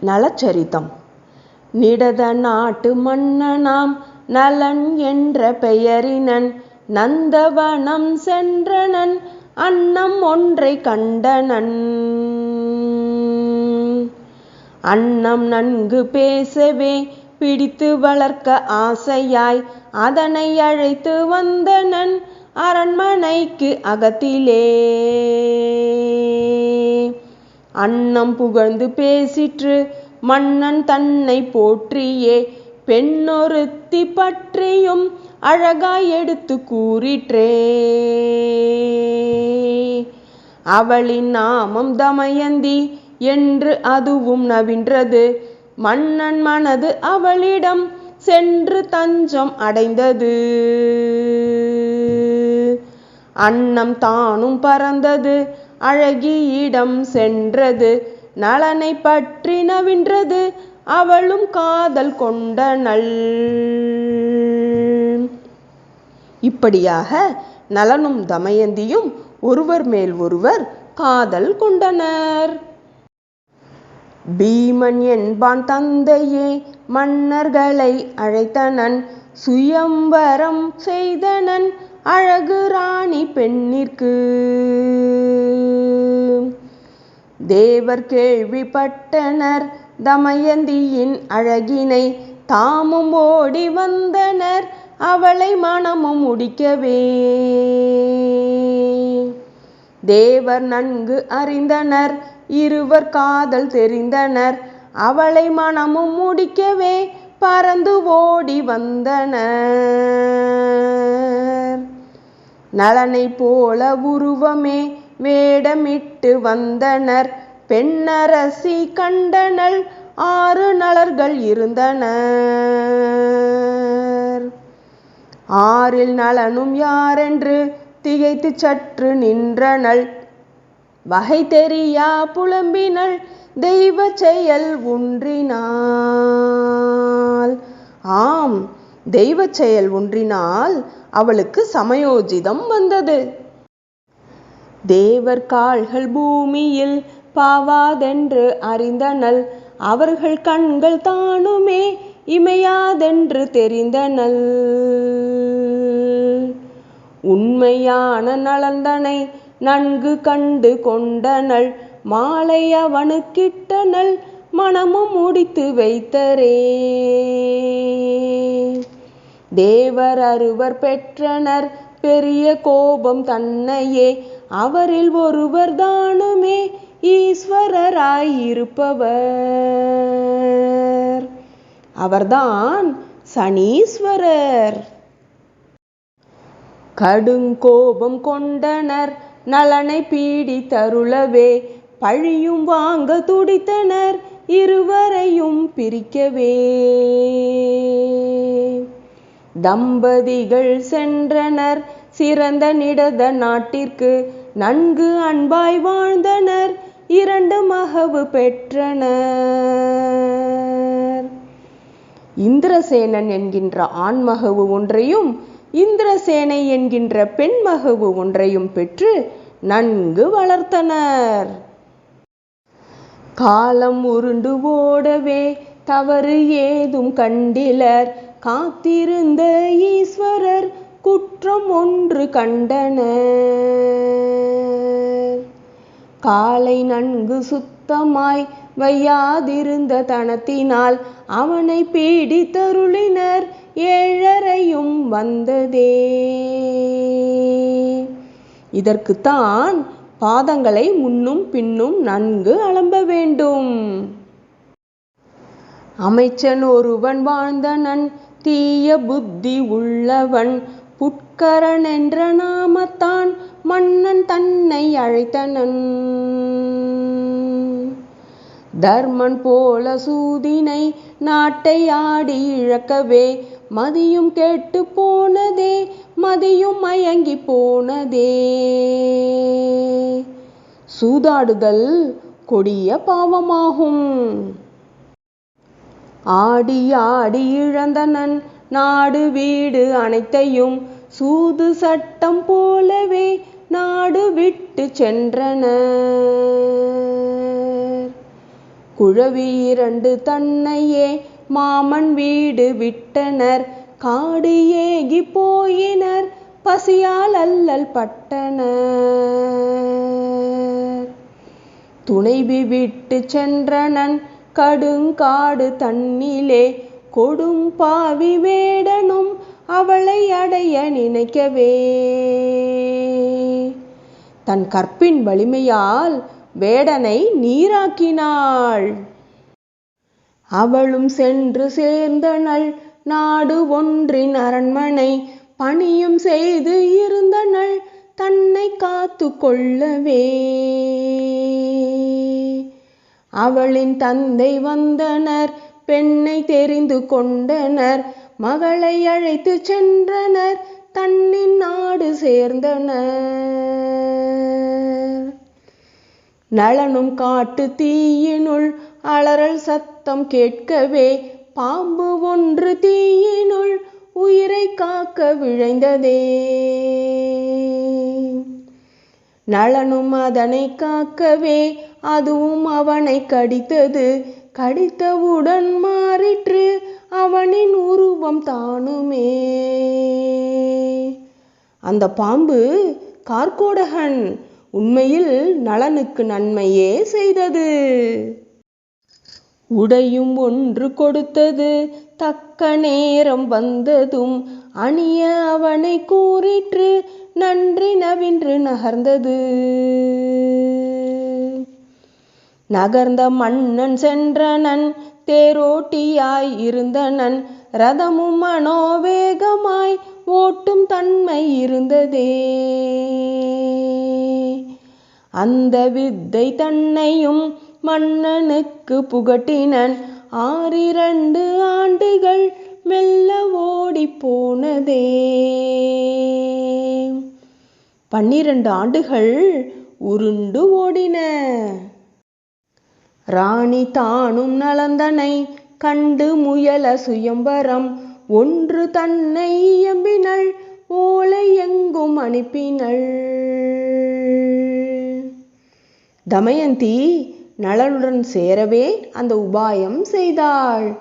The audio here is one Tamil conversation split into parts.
நலச்சரிதம் நிடத நாட்டு மன்னனாம் நலன் என்ற பெயரினன் நந்தவனம் சென்றனன் அன்னம் ஒன்றை கண்டனன். அன்னம் நன்கு பேசவே பிடித்து வளர்க்க ஆசையாய் அதனை அழைத்து வந்தனன் அரண்மனைக்கு அகத்திலே. அன்னம் புகழ்ந்து பேசிற்று மன்னன் தன்னை போற்றியே. பெண்ணொருத்தி பற்றியும் அழகாய் எடுத்து கூறிற்றே. அவளின் நாமம் தமயந்தி என்று அதுவும் நவின்றது. மன்னன் மனது அவளிடம் சென்று தஞ்சம் அடைந்தது. அன்னம் தானும் பறந்தது. அழகியிடம் சென்றது. நலனை பற்றி நவின்றது அவளும் காதல் கொண்டனள் இப்படியாக நலனும் தமயந்தியும் ஒருவர் மேல் ஒருவர் காதல் கொண்டனர். பீமன் என்பான் தந்தையே மன்னர்களை அழைத்தனன். சுயம்பரம் செய்தனன் அழகு ராணி பெண்ணிற்கு. தேவர் கேள்விப்பட்டனர் தமயந்தியின் அழகினை தாமும் ஓடி வந்தனர் அவளை மனமும் முடிக்கவே தேவர் நன்கு அறிந்தனர் இருவர் காதல் தெரிந்தனர் அவளை மனமும் முடிக்கவே பறந்து ஓடி வந்தனர். நலனை போல உருவமே திட்டமிட்டு வந்தனர். பெண்ணரசி கண்டனள் ஆறு நலர்கள் இருந்தனர். ஆறில் நலனும் யாரென்று திகைத்து சற்று நின்றனள். வகை தெரியா புலம்பினள் தெய்வ செயல் ஒன்றினாள் ஆம் தெய்வ செயல் ஒன்றினால் அவளுக்கு சமயோஜிதம் வந்தது. தேவர் கால்கள் பூமியில் பாவாதென்று அறிந்தனல் அவர்கள் கண்கள் தானுமே இமையாதென்று தெரிந்தனல் உண்மையான நலந்தனை நன்கு கண்டு கொண்டனள். மாலை அவனுக்கிட்டனள் மனமும் முடித்து வைத்தரே. தேவர் அறுவர் பெற்றனர் பெரிய கோபம் தன்னையே அவரில் ஒருவர் தானுமே ஈஸ்வரராயிருப்பவர். அவர்தான் சனீஸ்வரர். கடுங்கோபம் கொண்டனர் நலனை பீடி தருளவே பழியும் வாங்க துடித்தனர் இருவரையும் பிரிக்கவே. தம்பதிகள் சென்றனர் சிறந்த நிடத நாட்டிற்கு. நன்கு அன்பாய் வாழ்ந்தனர் இரண்டு மகவு பெற்றனர். இந்திரசேனன் என்கின்ற ஆண்மகவு ஒன்றையும் இந்திரசேனை என்கின்ற பெண்மகவு ஒன்றையும் பெற்று நன்கு வளர்த்தனர். காலம் உருண்டு ஓடவே தவறு ஏதும் கண்டிலர். காத்திருந்த ஈஸ்வரர் குற்றம் ஒன்று கண்டன காலை நன்கு சுத்தமாய் வையாதிருந்த தனத்தினால் அவனை பீடித்தருளினர். ஏழரையும் வந்ததே. இதற்குத்தான் பாதங்களை முன்னும் பின்னும் நன்கு அலம்ப வேண்டும். அமைச்சன் ஒருவன் வாழ்ந்தனன் தீய புத்தி உள்ளவன் புட்கரன் என்ற நாமத்தான் மன்னன் தன்னை அழைத்தனன். தர்மன் போல சூதினை நாட்டை ஆடி இழக்கவே மதியும் கேட்டு போனதே மதியும் மயங்கி போனதே. சூதாடுதல் கொடிய பாவமாகும். ஆடி ஆடி இழந்தனன் நாடு வீடு அனைத்தையும் சூது சட்டம் போலவே நாடு விட்டு சென்றனர். குழவி இரண்டு தன்னையே மாமன் வீடு விட்டனர். காடு ஏகி போயினர் பசியால் அல்லல் பட்டனர். துணைவி விட்டு சென்றனன் கடுங்காடு தன்னிலே கொடும் பாவி வேடனும் அவளை அடைய நினைக்கவே. தன் கற்பின் வலிமையால் வேடனை நீராக்கினாள். அவளும் சென்று சேர்ந்தனள் நாடு ஒன்றின் அரண்மனை பணியும் செய்து இருந்தனள் தன்னை காத்து கொள்ளவே. அவளின் தந்தை வந்தனர் பெண்ணை தெரிந்து கொண்டனர் மகளை அழைத்து சென்றனர் தன்னின் நாடு சேர்ந்தனர். நலனும் காட்டு தீயினுள் அலறல் சத்தம் கேட்கவே பாம்பு ஒன்று தீயினுள் உயிரை காக்க விழைந்ததே. நலனும் அதனை காக்கவே அதுவும் அவனை கடித்தது. கடித்தவுடன் மாறிற்று அவனின் உருவம் தானுமே. அந்த பாம்பு கார்கோடகன் உண்மையில் நலனுக்கு நன்மையே செய்தது. உடையும் ஒன்று கொடுத்தது தக்க நேரம் வந்ததும் அணிய அவனை கூறிற்று நன்றி நவின்று நகர்ந்தது. நகர்ந்த மன்னன் சென்றனன் தேரோட்டியாய் இருந்தனன். ரதமும் மனோவேகமாய் ஓட்டும் தன்மை இருந்ததே. அந்த வித்தை தன்னையும் மன்னனுக்கு புகட்டினன். ஆறிரண்டு ஆண்டுகள் மெல்ல ஓடி போனதே. பன்னிரண்டு ஆண்டுகள் உருண்டு ஓடின. ராணி தானும் நலந்தனை கண்டு முயல சுயம்பரம். ஒன்று தன்னை இயம்பினள் ஓலை எங்கும் அனுப்பினள். தமயந்தி நலனுடன் சேரவே அந்த உபாயம் செய்தாள்.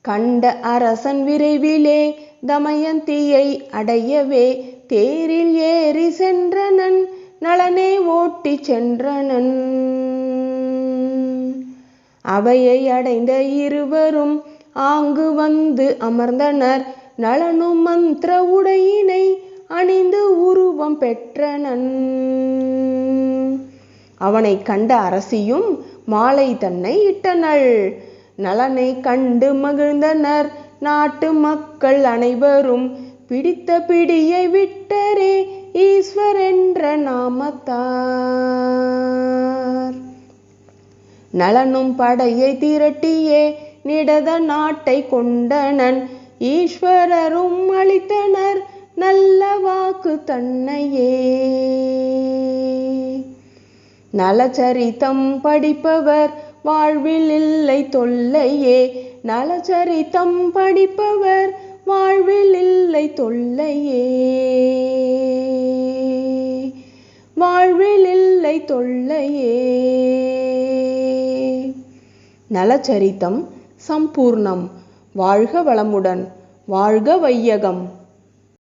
கண்ட அரசன் விரைவிலே தமயந்தியை அடையவே தேரில் ஏறி சென்றனன் நலனே ஓட்டி சென்றனன். அவையை அடைந்த இருவரும் ஆங்கு வந்து அமர்ந்தனர். நலனும் மந்திர உடையினை அணிந்து உருவம் பெற்றனன். அவனை கண்ட அரசியும் மாலை தன்னை இட்டனள். நலனை கண்டு மகிழ்ந்தனர். நாட்டு மக்கள் அனைவரும் பிடித்த பிடியை விட்டரே ஈஸ்வர் என்ற நாமத்தார். நலனும் படையை திரட்டியே நிடத நாட்டை கொண்டனன். ஈஸ்வரரும் அளித்தனர் நல்ல வாக்கு தன்னையே. நலச்சரித்தம் படிப்பவர் வாழ்வில் இல்லை தொல்லையே. நலச்சரித்தம் படிப்பவர் வாழ்வில் இல்லை தொல்லையே. வாழ்வில் இல்லை தொல்லை நலச்சரித்தம் சம்பூர்ணம். வாழ்க வளமுடன் வாழ்க வையகம்.